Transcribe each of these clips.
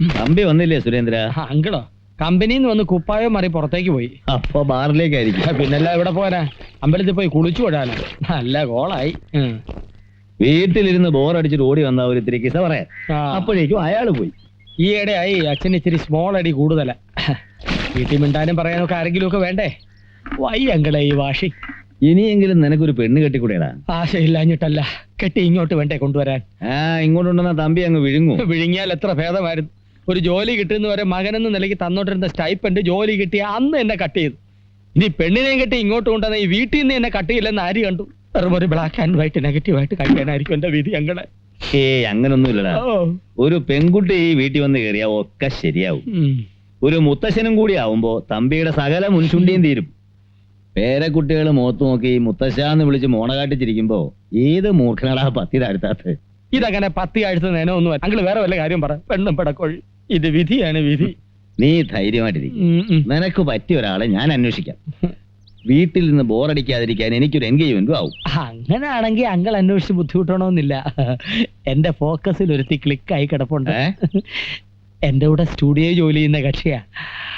തമ്പി വന്നില്ലേ സുരേന്ദ്ര? അങ്കിളോ കമ്പനിന്ന് നിന്ന് വന്ന് കുപ്പായം മാറി പുറത്തേക്ക് പോയി. അപ്പൊ ബാറിലേക്കായിരിക്കും. പിന്നല്ല ഇവിടെ പോരാ അമ്പലത്തിൽ പോയി കുളിച്ചു വിടാനോ നല്ല ഗോളായി. വീട്ടിലിരുന്ന് ബോറടിച്ചിട്ട് ഓടി വന്ന ഒരു ഇത്തിരി കിസ പറയാൻ. ആ. അപ്പോഴേക്കും അയാൾ പോയി. ഈയിടെയായി അച്ഛൻ ഇച്ചിരി സ്മോൾ അടി കൂടുതലാ. വീട്ടിൽ മിണ്ടാനും പറയാനൊക്കെ ആരെങ്കിലും ഒക്കെ വേണ്ടേ? വൈ അങ്കിളെ ഈ വാഷി ഇനിയെങ്കിലും നിനക്കൊരു പെണ്ണ് കെട്ടിക്കൂടിയാ ആശയില്ലാഞ്ഞിട്ടല്ല കെട്ടി ഇങ്ങോട്ട് വേണ്ടേ കൊണ്ടുവരാൻ? ആ ഇങ്ങോട്ടുണ്ടെന്ന തമ്പി അങ്ങ് വിഴുങ്ങും. വിഴുങ്ങിയാൽ എത്ര ഭേദമായിരുന്നു. ഒരു ജോലി കിട്ടുന്ന വരെ മകനെന്ന നിലയ്ക്ക് തന്നോട്ടിരുന്ന സ്റ്റൈപ്പൻഡ് ജോലി കിട്ടിയ അന്ന് എന്നെ കട്ട് ചെയ്തു. ഇനി പെണ്ണിനെയും കെട്ടി ഇങ്ങോട്ട് കൊണ്ടുവന്ന ഈ വീട്ടിൽ നിന്ന് എന്നെ കട്ട് ചെയ്യില്ലെന്ന് ആര് കണ്ടു? വെറും ഒരു ബ്ലാക്ക് ആൻഡ് വൈറ്റ് നെഗറ്റീവ് ആയിട്ട് കഴിക്കാനായിരിക്കും എന്റെ വിധി അങ്ങളെ ഏയ് അങ്ങനൊന്നുമില്ലടാ. ഒരു പെൺകുട്ടി ഈ വീട്ടിൽ വന്ന് കയറിയാ ഒക്കെ ശരിയാവും. ഒരു മുത്തശ്ശനും കൂടി ആവുമ്പോ തമ്പിയുടെ സകല മുൻചുണ്ടിയും തീരും. പേരക്കുട്ടികൾ മുഖത്ത് നോക്കി മുത്തശ്ശാന്ന് വിളിച്ച് മോണ കാട്ടിച്ചിരിക്കുമ്പോ ഏത് മൂർഖനടാ പത്തി താഴ്ത്താത്ത ഇതങ്ങനെ പത്തി ആഴ്ച നേനൊന്നും അങ്ങൾ വേറെ വല്ല കാര്യം പറ. പെണ്ണും പെടക്കോഴി. ഇത് വിധിയാണ് വിധി. നീ ധൈര്യമായിട്ടിരിക്കും. നിനക്ക് പറ്റിയ ഒരാളെ ഞാൻ അന്വേഷിക്കാം. വീട്ടിൽ നിന്ന് ബോറടിക്കാതിരിക്കാൻ എനിക്കൊരു എൻഗേജ്മെന്റും ആവും. അങ്ങനെയാണെങ്കിൽ അങ്കൾ അന്വേഷിച്ച് ബുദ്ധിമുട്ടണമെന്നില്ല എന്റെ ഫോക്കസിൽ ഒരുത്തി ക്ലിക്കായി കിടപ്പുണ്ട്? എന്റെ കൂടെ സ്റ്റുഡിയോ ജോലി ചെയ്യുന്ന കക്ഷിയാ.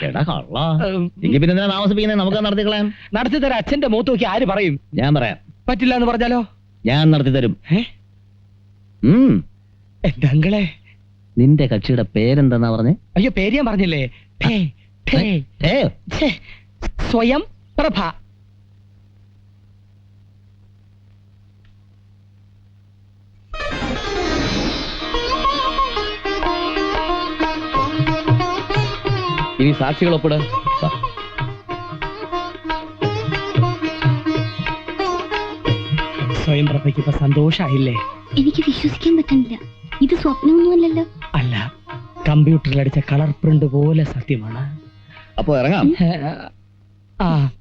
എടാ കള്ള. ഉം. എങ്കിൽ പിന്നെ എന്തിനാ താമസിപ്പിക്കുന്നത് നമുക്ക് നടത്തി കളയാം നടത്തി തരാം. അച്ഛന്റെ മൂത്ത് നോക്കി ആര് പറയും? ഞാൻ പറയാം. പറ്റില്ല എന്ന് പറഞ്ഞാലോ? ഞാൻ നടത്തി തരും. എന്റെ അങ്കിളെ. നിന്റെ കക്ഷിയുടെ പേരെന്തെന്നാ പറഞ്ഞേ? അയ്യോ പേര് ഞാൻ പറഞ്ഞില്ലേ? ഠേ, ഠേ. ഏ ഛേ, സ്വയം പ്രഭ. ഇനി സാക്ഷികൾ ഒപ്പിട സ്വയം പ്രഭയ്ക്ക് ഇപ്പൊ സന്തോഷായില്ലേ? എനിക്ക് വിശ്വസിക്കാൻ പറ്റുന്നില്ല. ഇത് സ്വപ്നമൊന്നുമല്ലല്ലോ. കമ്പ്യൂട്ടറിൽ അടിച്ച കളർ പ്രിന്റ് പോലെ സത്യമാണ്. അപ്പൊ ഇറങ്ങാം. ആ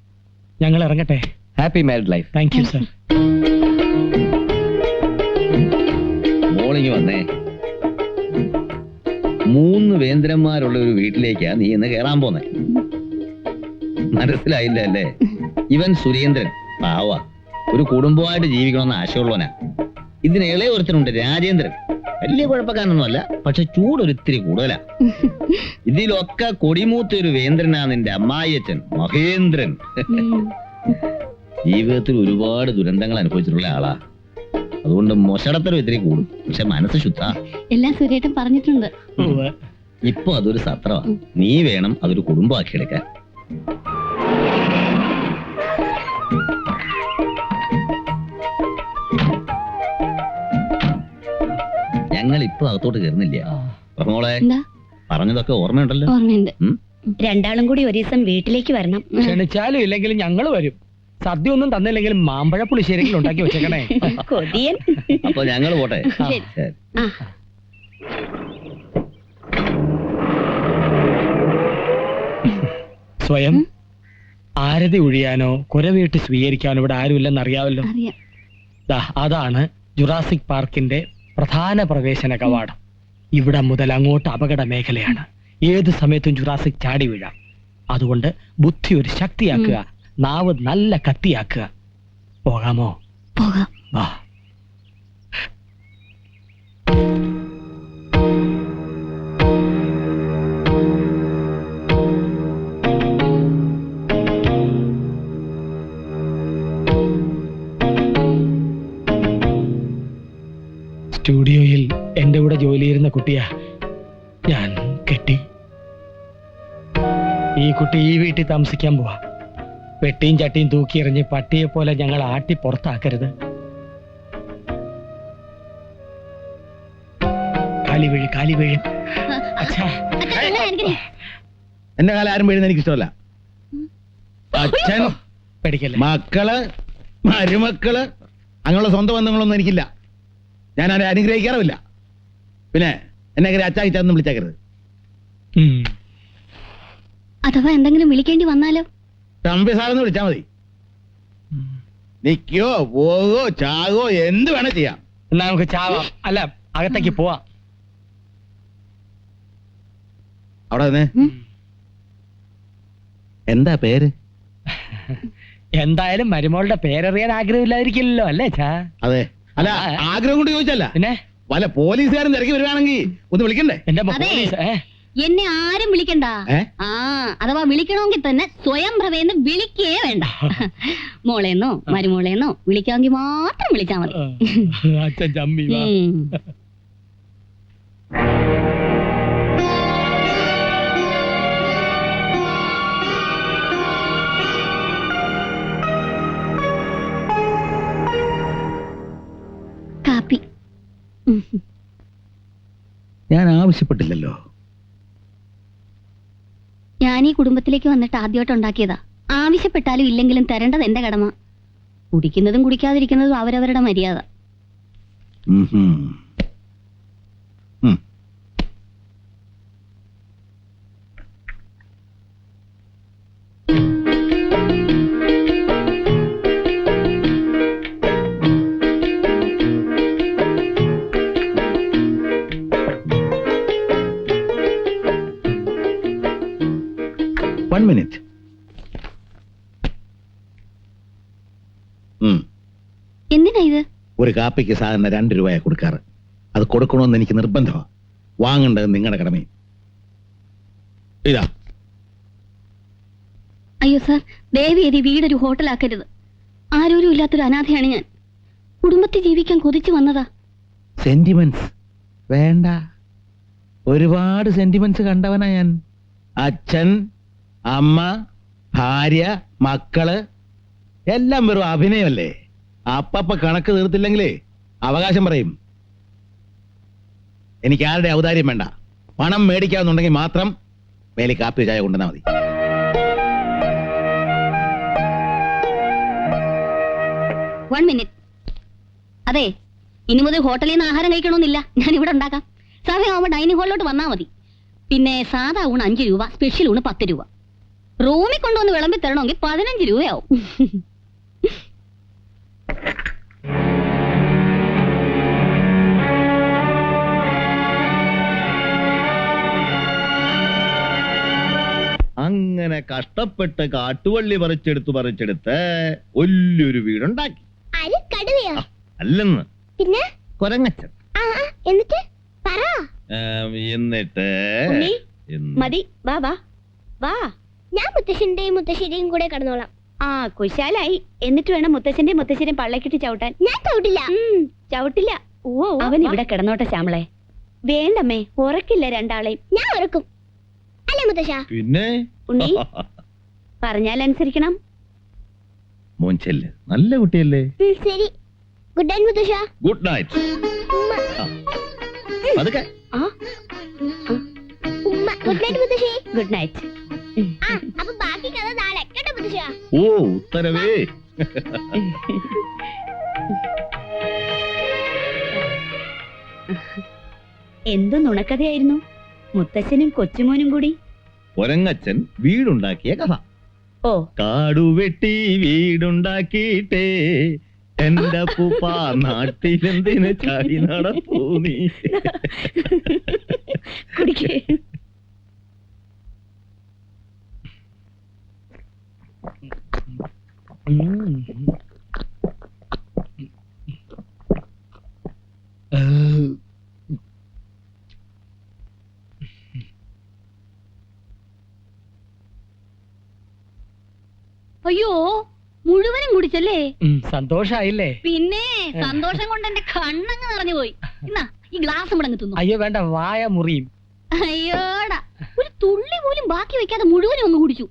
ഞങ്ങൾ ഇറങ്ങട്ടെ. Happy married life thank you sir മോളിങ് വന്നേ. മൂന്ന് വേന്ദ്രന്മാരുള്ള ഒരു വീട്ടിലേക്കാ നീ ഇന്ന് കേറാൻ പോന്നെ. മനസ്സിലായില്ല അല്ലേ? ഇവൻ സുരേന്ദ്രൻ. പാവ. ഒരു കുടുംബമായിട്ട് ജീവിക്കണമെന്ന് ആശയമുള്ളവനാ ഇതിന് ഇളയ ഒരുത്തനുണ്ട് രാജേന്ദ്രൻ. വലിയ കുഴപ്പക്കാരനൊന്നുമല്ല പക്ഷെ ചൂടൊരിത്തിരി കൂടുതലാ. ഇതിലൊക്കെ കൊടിമൂത്ത ഒരു വേന്ദ്രനാ നിന്റെ അമ്മായിയച്ഛൻ മഹേന്ദ്രൻ. ജീവിതത്തിൽ ഒരുപാട് ദുരന്തങ്ങൾ അനുഭവിച്ചിട്ടുള്ള ആളാ. അതുകൊണ്ട് മൊശടത്തരം ഇത്തിരി കൂടും പക്ഷെ മനസ്സ് ശുദ്ധ. എല്ലാം സുരേട്ടൻ പറഞ്ഞിട്ടുണ്ട്. ഇപ്പൊ അതൊരു സത്രമാ നീ വേണം അതൊരു കുടുംബമാക്കി എടുക്കാൻ ഞങ്ങൾ ഇപ്പൊ അകത്തോട്ട് കയറുന്നില്ല. മോളെ പറഞ്ഞതൊക്കെ ഓർമ്മയുണ്ടല്ലോ? ഓർമ്മയുണ്ട്. രണ്ടാളും കൂടി ഒരു ദിവസം വീട്ടിലേക്ക് വരണം. ക്ഷണിച്ചാലും ഇല്ലെങ്കിലും ഞങ്ങൾ വരും. സദ്യ ഒന്നും തന്നില്ലെങ്കിലും മാമ്പഴ പുളിശ്ശേരി ഉണ്ടാക്കി വെച്ചേക്കണേ. കൊതിയൻ. അപ്പൊ ഞങ്ങൾ പോട്ടെ. ശരി. ശരി. സ്വയം ആരതി ഒഴിയാനോ കുരവീട്ട് സ്വീകരിക്കാനോ ഇവിടെ ആരുമില്ലെന്ന് അറിയാമല്ലോ അറിയാം. ദാ, അതാണ് ജുറാസിക് പാർക്കിന്റെ പ്രധാന പ്രവേശന കവാടം. ഇവിടെ മുതൽ അങ്ങോട്ട് അപകട മേഖലയാണ്. ഏത് സമയത്തും ജുറാസിക് ചാടി വീഴാം. അതുകൊണ്ട് ബുദ്ധി ഒരു ശക്തിയാക്കുക നാവ് നല്ല കത്തിയാക്കുക പോകാമോ? പോകാം. വാ. കുട്ടിയാ ഞാൻ കെട്ടി. ഈ കുട്ടി ഈ വീട്ടിൽ താമസിക്കാൻ പോവാ. വെട്ടിയും ചട്ടിയും തൂക്കി എറിഞ്ഞ് പട്ടിയെ പോലെ ഞങ്ങൾ ആട്ടി പുറത്താക്കരുത്. കാലി വീഴ് കാലി വീഴ്. അച്ഛാ. എന്റെ കാലം ആരും വീഴുന്ന എനിക്ക് ഇഷ്ടമല്ല അച്ഛൻ പേടിക്കല്ലേ? മക്കൾ മരുമക്കൾ അങ്ങനെയുള്ള സ്വന്തം ബന്ധങ്ങളൊന്നും എനിക്കില്ല. ഞാൻ അവരെ അനുഗ്രഹിക്കാറുമില്ല. പിന്നെ എന്നെ അച്ചാക്കിച്ചാന്ന് വിളിച്ചേക്കരുത്. അഥവാ എന്തെങ്കിലും വിളിക്കേണ്ടി വന്നാലോ? തമ്പി സാറെന്ന് വിളിച്ചാ മതി. നിക്കോ പോകോ ചാകോ എന്ത് വേണേ ചെയ്യാം. എന്നാ നമുക്ക് ചാവാം. അല്ല അകത്തേക്ക് പോവാ. അവിടെ എന്താ പേര്? എന്തായാലും മരുമോളുടെ പേരറിയാൻ ആഗ്രഹമില്ലാതിരിക്കില്ലല്ലോ അല്ലേ ചാ? അതെ. അല്ല ആഗ്രഹം കൊണ്ട് ചോദിച്ചല്ല. പിന്നെ? വല്ല പോലീസുകാരും തിരക്കി വരുവാണെങ്കിൽ ഒന്ന് വിളിക്കണ്ടേ എന്റെ അമ്മ അതെ. പോലീസ് ഏ എന്നെ ആരും വിളിക്കണ്ട ഏ? ആ അഥവാ വിളിക്കണമെങ്കിൽ തന്നെ സ്വയം പ്രഭയെന്ന് വിളിക്കേ വേണ്ട മോളേന്നോ മരുമോളേന്നോ വിളിക്കാമെങ്കിൽ മാത്രം വിളിച്ചാ മതി അച്ഛൻ ചമ്മി വാ. ഉം. ആവശ്യപ്പെട്ടില്ലല്ലോ. ഞാൻ ഈ കുടുംബത്തിലേക്ക് വന്നിട്ട് ആദ്യമായിട്ട് ഉണ്ടാക്കിയതാ. ആവശ്യപ്പെട്ടാലും ഇല്ലെങ്കിലും തരേണ്ടത് എന്റെ കടമ. കുടിക്കുന്നതും കുടിക്കാതിരിക്കുന്നതും അവരവരുടെ മര്യാദ. ഒരു കാപ്പിക്ക് സാധാരണ രണ്ട് രൂപയാ കൊടുക്കാറ്. അത് കൊടുക്കണമെന്ന് എനിക്ക് നിർബന്ധമാണ് വാങ്ങേണ്ടത് നിങ്ങളുടെ കടമയും ഇതാ. അയ്യോ സാർ ദയവേദി വീടൊരു ഹോട്ടലാക്കരുത്. ആരോരും ഇല്ലാത്തൊരു അനാഥയാണ് ഞാൻ. കുടുംബത്തിൽ ജീവിക്കാൻ കൊതിച്ചു വന്നതാ. സെന്റിമെന്റ്സ് വേണ്ട. ഒരുപാട് സെന്റിമെന്റ്സ് കണ്ടവനാ ഞാൻ. അച്ഛൻ അമ്മ ഭാര്യ മക്കൾ. എല്ലാം വെറും അഭിനയമല്ലേ? അപ്പപ്പ കണക്ക് തീർത്തില്ലെങ്കിലേ അവകാശം പറയും. എനിക്ക് ആരുടെ ഔദാര്യം വേണ്ട. പണം മേടിക്കാന്നുണ്ടെങ്കിൽ മാത്രം വേലി കാപ്പി ചായ കൊണ്ടുവന്നാൽ മതി. വൺ മിനിറ്റ് അതെ ഇനി മുതൽ ഹോട്ടലിൽ നിന്ന് ആഹാരം കഴിക്കണമെന്നില്ല. ഞാൻ ഇവിടെ ഉണ്ടാക്കാം. സമയമാകുമ്പോൾ ഡൈനിങ് ഹാളിലോട്ട് വന്നാൽ മതി. പിന്നെ സാധാ ഊണ് അഞ്ച് രൂപ സ്പെഷ്യൽ ഊണ് പത്ത് രൂപ. റൂമിൽ കൊണ്ടുവന്ന് വിളമ്പി തരണമെങ്കിൽ പതിനഞ്ച് രൂപയാവും. അങ്ങനെ കഷ്ടപ്പെട്ട് കാട്ടുവള്ളി പറിച്ചെടുത്ത് പറിച്ചെടുത്ത് വലിയൊരു വീടുണ്ടാക്കി. അരി കടുവയോ? അല്ലെന്ന്. പിന്നെ? കൊരങ്ങച്ചൻ. എന്നിട്ട്? പറ. എന്നിട്ട്? മതി വാ വാ. വാ. ഞാൻ മുത്തശ്ശന്റെയും മുത്തശ്ശേരിയും കൂടെ കടന്നോളാം. ആ കുശാലായി. എന്നിട്ട് വേണം മുത്തശ്ശന്റെയും മുത്തശ്ശേരിയും പള്ളക്കിട്ട് ചവിട്ടാൻ. ഞാൻ ചവിട്ടില്ല. ചവിട്ടില്ല. ഓ അവൻ ഇവിടെ കിടന്നോട്ടെ ശ്യാമളെ. വേണ്ടമ്മേ ഉറക്കില്ല രണ്ടാളെയും. ഞാൻ ഉറക്കും. അല്ലേ മുത്തശ്ശ? പിന്നെ? ഉണ്ണി പറഞ്ഞാൽ അനുസരിക്കണം മോൻചെല്ല് നല്ല കുട്ടിയല്ലേ? ശരി. ഗുഡ് നൈറ്റ് മുത്തശ്ശ. ഗുഡ് നൈറ്റ് അതൊക്കെ? ഉമ്മ ഗുഡ് നൈറ്റ് മുത്തശ്ശി. ഗുഡ് നൈറ്റ് അപ്പൊ ബാക്കി കഥ നാളെ കേട്ടോ മുത്തശ്ശ. ഓ ഉത്തരവേ. എന്തു നുണക്കഥയായിരുന്നു? മുത്തശ്ശനും കൊച്ചുമോനും കൂടി ഒരങ്ങച്ചൻ വീടുണ്ടാക്കിയ കഥ ഓ കാടുവെട്ടി വീടുണ്ടാക്കിയിട്ടേ എന്റെ പൂപ്പ നാട്ടിലെന്തിന് ചാടി നടപ്പൂ നീ കുടിക്കേ ഉം. അയ്യോ മുഴുവനും കുടിച്ചല്ലേ? സന്തോഷായില്ലേ? പിന്നെ സന്തോഷം കൊണ്ട് എന്റെ കണ്ണങ്ങ് നിറഞ്ഞു പോയി. എന്നാ ഈ ഗ്ലാസ് ഇവിടെ തിന്നു. അയ്യോ വേണ്ട വായ മുറിയും. അയ്യോടാ ഒരു തുള്ളി പോലും ബാക്കി വെക്കാതെ മുഴുവനും അങ്ങ് കുടിച്ചു.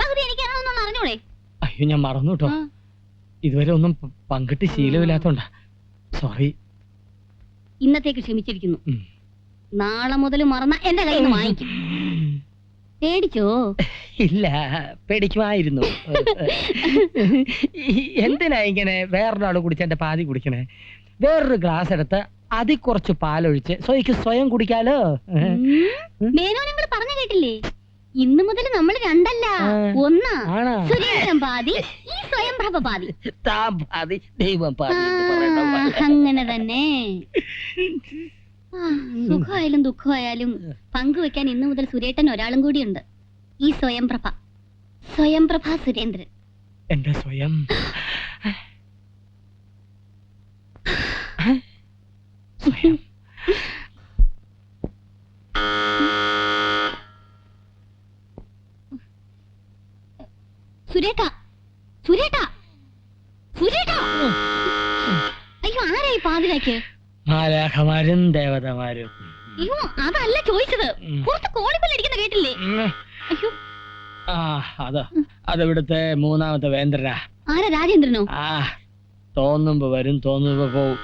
പകുതി എനിക്ക് അതൊന്നും അറിഞ്ഞോളേ അയ്യോ ഞാൻ മറന്നു കേട്ടോ. ഇതുവരെ ഒന്നും പ- പങ്കിട്ട് ശീലമില്ലാത്തോണ്ടാ. സോറി ഇന്നത്തേക്ക് ക്ഷമിച്ചിരിക്കുന്നു. ഉം. നാളെ മുതൽ മറന്ന എന്റെ കയ്യിൽ നിന്ന് വാങ്ങിക്കും. പേടിച്ചോ? ഇല്ല പേടിക്കുമായിരുന്നു. എന്തിനാ ഇങ്ങനെ വേറൊരാൾ കുടിച്ച എന്റെ പാതി കുടിക്കണേ? വേറൊരു ഗ്ലാസ് എടുത്ത് അതി കുറച്ച് പാലൊഴിച്ച് സ്വയ്ക്ക് സ്വയം കുടിക്കാലോ? മേനോ നിങ്ങൾ പറഞ്ഞു കേട്ടില്ലേ? ഇന്ന് മുതൽ നമ്മൾ രണ്ടല്ല. ഒന്നാ ആണോ? സുരേന്ദ്രൻ പാതി ഈ സ്വയംപ്രഭ പാതി. താൻ പാതി ദൈവം പാതി. അങ്ങനെ തന്നെ. സുഖമായാലും ദുഃഖമായാലും പങ്കുവെക്കാൻ ഇന്നു മുതൽ സുരേട്ടൻ ഒരാളും കൂടിയുണ്ട്. ഈ സ്വയംപ്രഭ. സ്വയംപ്രഭ സുരേന്ദ്രൻ. എന്റെ സ്വയം. സ്വയം മാലാഖമാരും ദേവതമാരും. അയ്യോ അതല്ല ചോദിച്ചത്. കുറച്ച് കോളിപ്പൽ കോളിപ്പല്ലടിക്കുന്ന കേട്ടില്ലേ. അയ്യോ. ആ അതോ അതവിടുത്തെ മൂന്നാമത്തെ വേന്ദ്രനാ. ആരാ രാജേന്ദ്രനോ? ആ തോന്നുമ്പോ വരും തോന്നുമ്പോ പോവും.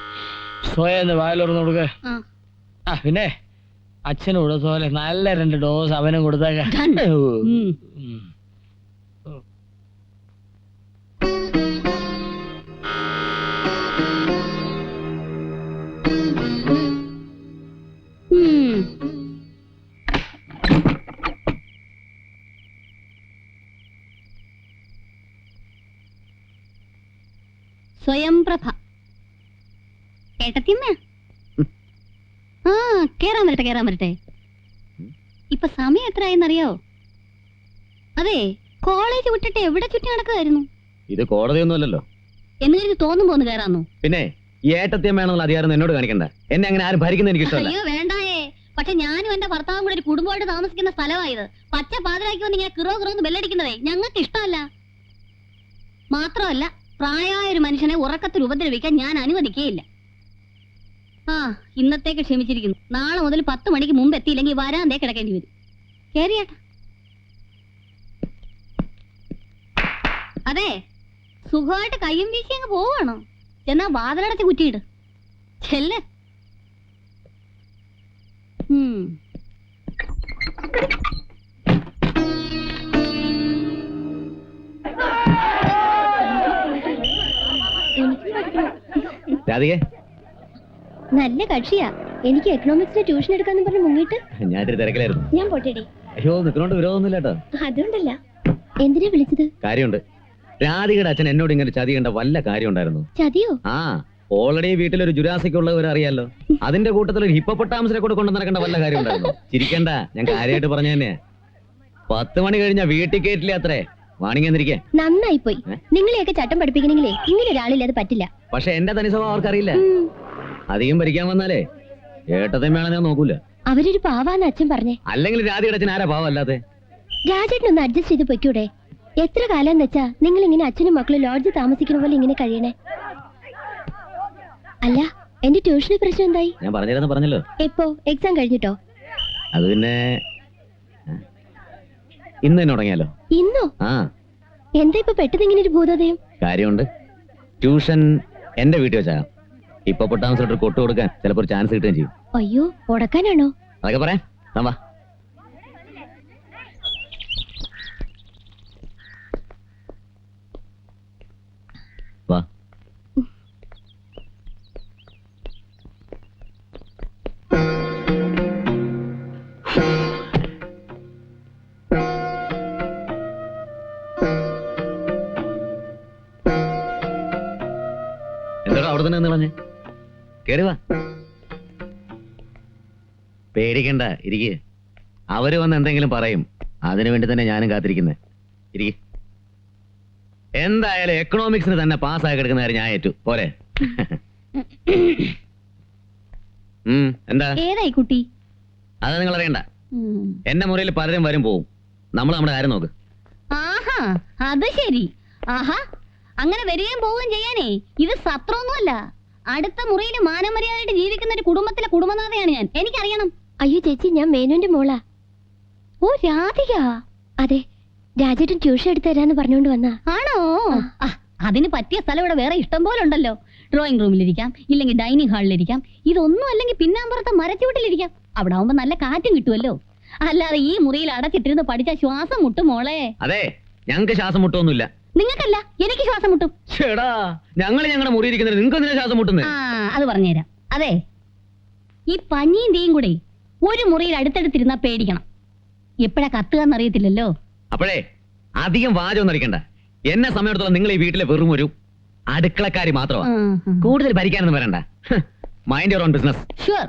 സ്വയം വായലുറന്ന് കൊടുക്ക. ആ. ആ പിന്നെ അച്ഛനും കൊടുത്ത പോലെ നല്ല രണ്ട് ഡോസ് അവനും കൊടുത്തേക്ക. സ്വയംപ്രഭ ഏട്ടത്തിയമ്മ? ആ കേറാൻ വരട്ടെ കേറാൻ വരട്ടെ. ഇപ്പൊ സമയം എത്രയെന്നറിയോ അതെ കോളേജ് വിട്ടിട്ട് എവിടെ ചുറ്റി നടക്കുമായിരുന്നു ഇത് കോടതിയൊന്നുമല്ലല്ലോ. എന്ന് കരുതി തോന്നുമ്പോ ഒന്ന് കേറാന്നു പിന്നെ ഈ ഏട്ടത്യം വേണമെന്നുള്ള അധികാരം എന്നോട് കാണിക്കണ്ട. എന്നെ അങ്ങനെ ആരും ഭരിക്കുന്ന എനിക്ക് ഇഷ്ടമല്ല. അയ്യോ വേണ്ടായേ. പക്ഷെ ഞാനും എന്റെ ഭർത്താവും കൂടെ ഒരു കുടുംബമായിട്ട് താമസിക്കുന്ന സ്ഥലമായത്. പച്ച പാതിരാക്കി വന്ന് ഇങ്ങനെ കിറോ കിറോന്ന് ബെല്ലടിക്കുന്നതേ ഞങ്ങൾക്ക് ഇഷ്ടമല്ല. മാത്രമല്ല പ്രായമായ ഒരു മനുഷ്യനെ ഉറക്കത്തിൽ ഉപദ്രവിക്കാൻ ഞാൻ അനുവദിക്കുകയില്ല ആ ഇന്നത്തേക്ക് ക്ഷമിച്ചിരിക്കുന്നു. നാളെ മുതൽ പത്ത് മണിക്ക് മുമ്പ് എത്തിയില്ലെങ്കിൽ വരാന്തേ കിടക്കേണ്ടി വരും. കേറിയേട്ടാ അതെ സുഖമായിട്ട് കയ്യും വീശി അങ്ങ് പോവാണോ എന്നാ വാതിലടച്ച് കുറ്റിയിട്. ചെല്ലേ. ഉം. രാധികെ. നല്ല കക്ഷിയാ. എനിക്ക് എക്കണോമിക്സിന് ട്യൂഷൻ എടുക്കാന്ന് പറഞ്ഞ് മുങ്ങിട്ട് ഞാൻ ഇത്തിരി തിരക്കിലായിരുന്നു. ഞാൻ പോട്ടേടി. അയ്യോ നിൽക്കണോണ്ട് വിരോധമൊന്നുമില്ല കേട്ടോ അതുകൊണ്ടല്ല. എന്തിനാ വിളിച്ചത്? കാര്യമുണ്ട്. രാധികയുടെ അച്ഛൻ എന്നോട് ഇങ്ങനെ ചതി കണ്ട വല്ല കാര്യം ഉണ്ടായിരുന്നു ചതിയോ? ആ ഓൾറെഡി വീട്ടിലൊരു ജുരാസിക് ഉള്ളവർ അറിയാലോ. അതിന്റെ കൂട്ടത്തിൽ ഒരു ഹിപ്പൊട്ടാമസിനെ കൂടെ കൊണ്ടു നടക്കേണ്ട വല്ല കാര്യം ഉണ്ടായിരുന്നു ചിരിക്കണ്ട. ഞാൻ കാര്യമായിട്ട് പറഞ്ഞു തന്നെ പത്ത് മണി കഴിഞ്ഞാ വീട്ടിൽ കയറ്റില്ല അത്രേ? നന്നായി പോയി നിങ്ങളെയൊക്കെ ചട്ടം പഠിപ്പിക്കണമെങ്കിലേ ഇങ്ങനെ ഒരാളില്ലാതെ പറ്റില്ല. പക്ഷെ എന്റെ തനി സ്വഭാവം അവർക്കറിയില്ല. അധികം ഭരിക്കാൻ വന്നാലേ ഏട്ടത്തെ വേണം ഞാൻ നോക്കൂല. അവരൊരു പാവാന്ന് അച്ഛൻ പറഞ്ഞേ. അല്ലെങ്കിൽ രാധികയുടെ അച്ഛൻ ആരാ പാവം അല്ലാതെ ഒന്ന് അഡ്ജസ്റ്റ് ചെയ്ത് പൊയ്ക്കൂടെ? എത്ര കാലം വെച്ചാ നിങ്ങൾ ഇങ്ങനെ അച്ഛനും മക്കളും ലോഡ്ജ് താമസിക്കുന്ന പോലെ ഇങ്ങനെ കഴിയണേ? അല്ല എന്റെ ട്യൂഷന് പ്രശ്നം എന്തായി? ഞാൻ പറഞ്ഞല്ലോ. എപ്പോ? എക്സാം കഴിഞ്ഞിട്ടോ? അത് പിന്നെ ഇന്ന് തന്നെ തുടങ്ങിയാലോ? ഇന്നോ? ആ. എന്താ ഇപ്പൊ പെട്ടെന്ന് ഇങ്ങനെ ഒരു ഭൂതോദയം കാര്യമുണ്ട്. ട്യൂഷൻ എന്റെ വീട്ടിൽ വെച്ചാകാം ഇപ്പൊ പൊട്ടാമസിലോട്ട് കൊട്ടു കൊടുക്കാൻ ചിലപ്പോൾ ചാൻസ് കിട്ടുകയും ചെയ്യും. അയ്യോ ഉടക്കാനാണോ? അതൊക്കെ പറയാം. താൻ എന്താ അവിടെ തന്നെ നിന്ന് കേറി വാ. പേടിക്കണ്ട ഇരിക്ക്. അവർ വന്ന് എന്തെങ്കിലും പറയും. അതിനു വേണ്ടി തന്നെ ഞാനും കാത്തിരിക്കുന്നേ. ഇരിക്ക. എന്തായാലും എക്കണോമിക്സിന് തന്നെ പാസ്സാക്കി എടുക്കുന്ന കാര്യം ഞാൻ ഏറ്റു. പോരെ. ഉം, എന്താ? ഏതായി കുട്ടി? അത് നിങ്ങൾ അറിയണ്ട എന്റെ മുറിയിൽ പലരും വരും പോവും. നമ്മൾ നമ്മുടെ കാര്യം നോക്ക്. ആഹാ അത് ശരി. ആഹാ അങ്ങനെ വരികയും പോവുകയും ചെയ്യാനേ. ഇത് സത്രമൊന്നുമല്ല അടുത്ത മുറിയിൽ മാനമര്യാദയായിട്ട് ജീവിക്കുന്ന ഒരു കുടുംബത്തിലെ കുടുംബനാഥയാണ് ഞാൻ. എനിക്കറിയണം. അയ്യോ ചേച്ചി ഞാൻ മേനുവിന്റെ മോളാ. ഓ രാധിക. അതെ രാജേട്ടൻ ട്യൂഷൻ എടുത്തു തരാന്ന് പറഞ്ഞുകൊണ്ട് വന്നാ. ആണോ? അതിന് പറ്റിയ സ്ഥലം ഇവിടെ വേറെ ഇഷ്ടം പോലെ ഉണ്ടല്ലോ. ഡ്രോയിങ് റൂമിലിരിക്കാം ഇല്ലെങ്കിൽ ഡൈനിങ് ഹാളിലിരിക്കാം ഇതൊന്നും അല്ലെങ്കിൽ പിന്നാമ്പുറത്തെ മരച്ചുവട്ടിലിരിക്കാം. അവിടെ ആവുമ്പോ നല്ല കാറ്റും കിട്ടുമല്ലോ അല്ലാതെ ഈ മുറിയിൽ അടച്ചിട്ടിരുന്ന് പഠിച്ച ശ്വാസം മുട്ടും മോളെ. അതെ ഞങ്ങൾക്ക് ശ്വാസം മുട്ടൊന്നുമില്ല. നിങ്ങൾക്കല്ല എനിക്ക് ശ്വാസം മുട്ടും. ചേടാ ഞങ്ങൾ ഞങ്ങളുടെ മുറി ഇരിക്കുന്നത് നിങ്ങൾക്ക് എന്തിനാ ശ്വാസം മുട്ടുന്നത് ആ അത് പറഞ്ഞുതരാം. അതെ ഈ പഞ്ഞിയും തീയും കൂടെ ഒരു മുറിയിൽ അടുത്തടുത്തിരുന്നാ പേടിക്കണം. എപ്പോഴാ കത്തുകയെന്ന് അറിയത്തില്ലല്ലോ. അപ്പോഴേ അധികം വാചകം അടിക്കണ്ട. എന്നെ സമയത്തോളം നിങ്ങൾ ഈ വീട്ടിലെ വെറും ഒരു അടുക്കളക്കാരി മാത്രമാ. കൂടുതൽ ഭരിക്കാനൊന്നും വരണ്ട. Mind your own business sure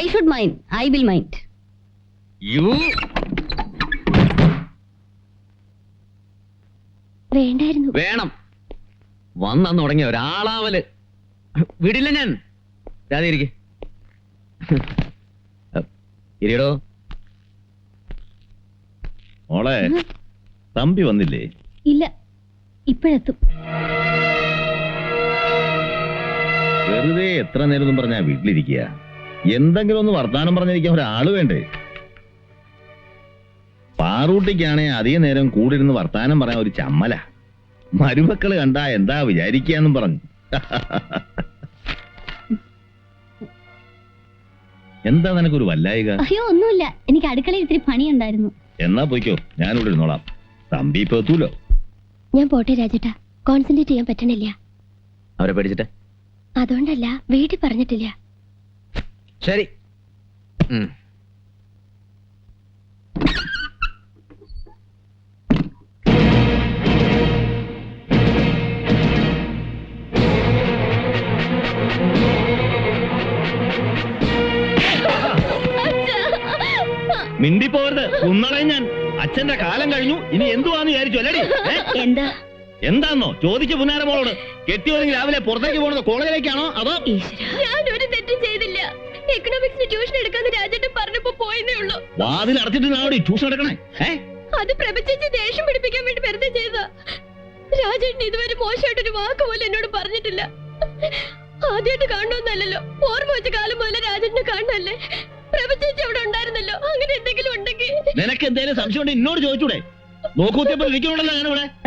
I should mind I will mind you വേണ്ടായിരുന്നു. വേണം. വന്നു തുടങ്ങിയ ഒരാളാവൽ. വിടില്ല ഞാൻ. ഇരിയടോ. മോളെ തമ്പി വന്നില്ലേ? ഇല്ല ഇപ്പോഴെത്തും. വെറുതെ എത്ര നേരം പറഞ്ഞാ വീട്ടിലിരിക്കുക? എന്തെങ്കിലും ഒന്ന് വർത്താനം പറഞ്ഞിരിക്കാൻ ഒരാൾ വേണ്ടേ? പാറൂട്ടിക്കാണെ അധിക നേരം കൂടെ ഇരുന്ന് വർത്താനം പറയാൻ ഒരു ചമ്മല. മരുമക്കൾ കണ്ടാ എന്താ വിചാരിക്കാന്നും പറഞ്ഞു. എന്താ നിനക്കൊരു വല്ലായിക? അയ്യോ ഒന്നുമില്ല. എനിക്ക് അടുക്കളയിൽ ഇത്തിരി പണിയുണ്ടായിരുന്നു. എന്നാ പോയിക്കോ. ഞാനിവിടെ ഇരുന്നോളാം. തമ്പി ഇപ്പൊ എത്തൂലോ? ഞാൻ പോട്ടെ രാജേട്ടാ. കോൺസെൻട്രേറ്റ് ചെയ്യാൻ പറ്റണില്ല. അവരെ പേടിച്ചിട്ട്? അതുകൊണ്ടല്ല വീട്ടിൽ പറഞ്ഞിട്ടില്ല. ശരി. കുന്നളയും ഞാൻ അച്ഛന്റെ കാലം കഴിഞ്ഞു ഇനി എന്തുവാന്ന് വിചാരിച്ചു അല്ലടി? എന്താ? എന്താന്നോ? ചോദിച്ചു പുന്നാരമോളോട് കെട്ടിയോരെങ്കിൽ രാവിലെ പുറത്തേക്ക് പോണത് കോളേജിലേക്കാണോ? അതോ ഞാൻ ഒരു തെറ്റും ചെയ്തില്ല. എക്കണോമിക്സിന് ട്യൂഷൻ എടുക്കാന്ന് രാജേട്ടൻ പറഞ്ഞപ്പോ പോയെന്നേ ഉള്ളൂ. വാതിൽ അടച്ചിട്ട് ട്യൂഷൻ എടുക്കണേ. അത് പ്രപഞ്ചത്തെ ദേഷ്യം പിടിപ്പിക്കാൻ വേണ്ടി വെറുതെ ചെയ്താ രാജേട്ടൻ ഇതുവരെ മോശമായിട്ടൊരു വാക്ക് പോലും എന്നോട് പറഞ്ഞിട്ടില്ല. ആദ്യമായിട്ട് കാണണമെന്നല്ലല്ലോ. ഓർമ്മ വെച്ച കാലം മുതലേ രാജേട്ടനെ കാണണല്ലേ? ഉണ്ടായിരുന്നല്ലോ. അങ്ങനെ എന്തെങ്കിലും ഉണ്ടെങ്കിൽ നിനക്ക് എന്തേലും സംശയം ഉണ്ടെങ്കിൽ എന്നോട് ചോദിച്ചൂടെ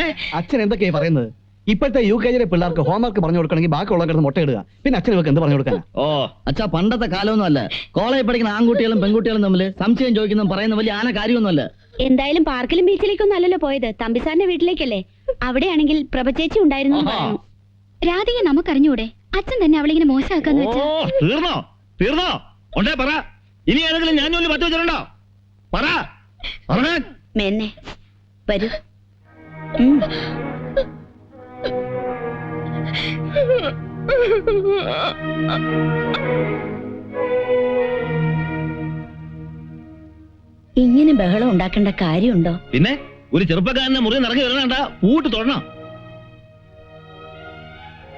ഏ? അച്ഛൻ എന്തൊക്കെയാ പറയുന്നത്? ഇപ്പോഴത്തെ യു കെ ജിയിലെ പിള്ളേർക്ക് ഹോംവർക്ക് പറഞ്ഞു കൊടുക്കണമെങ്കിൽ ബാക്കിയുള്ള കിടന്ന് മുട്ടയിടുക. പിന്നെ അച്ഛൻ ഇവർക്ക് എന്ത് പറഞ്ഞു കൊടുക്കാൻ? ഓ അച്ഛാ പണ്ടത്തെ കാലമൊന്നും അല്ല. കോളേജിൽ പഠിക്കുന്ന ആൺകുട്ടികളും പെൺകുട്ടികളും തമ്മിൽ സംശയം ചോദിക്കുന്നതും പറയുന്ന വലിയ ആന കാര്യമൊന്നുമല്ല. എന്തായാലും പാർക്കിലും ബീച്ചിലേക്കൊന്നും അല്ലല്ലോ പോയത്. തമ്പിസാറിന്റെ വീട്ടിലേക്കല്ലേ? അവിടെയാണെങ്കിൽ പ്രഭചേച്ചി ഉണ്ടായിരുന്നു എന്ന് പറഞ്ഞു. രാധിക നമുക്കറിഞ്ഞൂടെ? അച്ഛൻ തന്നെ അവളിങ്ങനെ മോശമാക്കാന്ന് ഓ തീർന്നോ? തീർന്നോ? ഉണ്ടേ പറ. ഇനി ഏതെങ്കിലും ഞാൻ ജോലി പത്ത് വെച്ചിട്ടുണ്ടോ? പറ. പറഞ്ഞേ മെന്നെ വരൂ. ഉം. ഇങ്ങനെ ബഹളം ഉണ്ടാക്കേണ്ട കാര്യമുണ്ടോ? പിന്നെ ഒരു ചെറുപ്പക്കാരനെ മുറി നിറങ്ങി വരണണ്ട പൂട്ട് തൊടണം.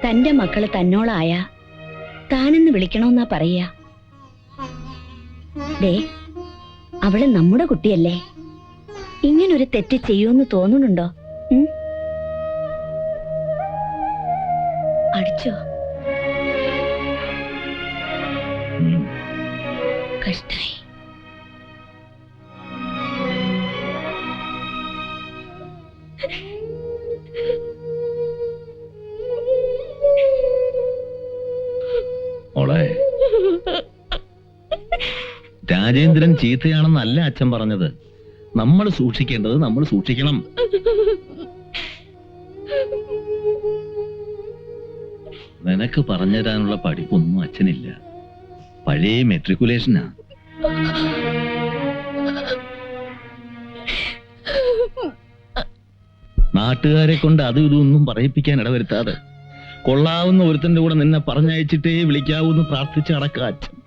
തന്റെ മക്കൾ തന്നോളായ താനെന്ന് വിളിക്കണമെന്നാ പറയാ ദേ അവൾ നമ്മുടെ കുട്ടിയല്ലേ? ഇങ്ങനൊരു തെറ്റ് ചെയ്യുമെന്ന് തോന്നുന്നുണ്ടോ? അടിച്ചോ. കഷ്ടായി. രാജേന്ദ്രൻ ചീത്തയാണെന്നല്ല അച്ഛൻ പറഞ്ഞത്. നമ്മൾ സൂക്ഷിക്കേണ്ടത് നമ്മൾ സൂക്ഷിക്കണം. നിനക്ക് പറഞ്ഞുതരാനുള്ള പഠിപ്പൊന്നും അച്ഛനില്ല. പഴയ മെട്രിക്കുലേഷനാ നാട്ടുകാരെ കൊണ്ട് അതും ഇതൊന്നും പറയിപ്പിക്കാൻ ഇടവരുത്താതെ. കൊള്ളാവുന്ന ഒരുത്തന്റെ കൂടെ നിന്നെ പറഞ്ഞയച്ചിട്ടേ വിളിക്കാവൂന്ന് എന്ന് അച്ഛൻ.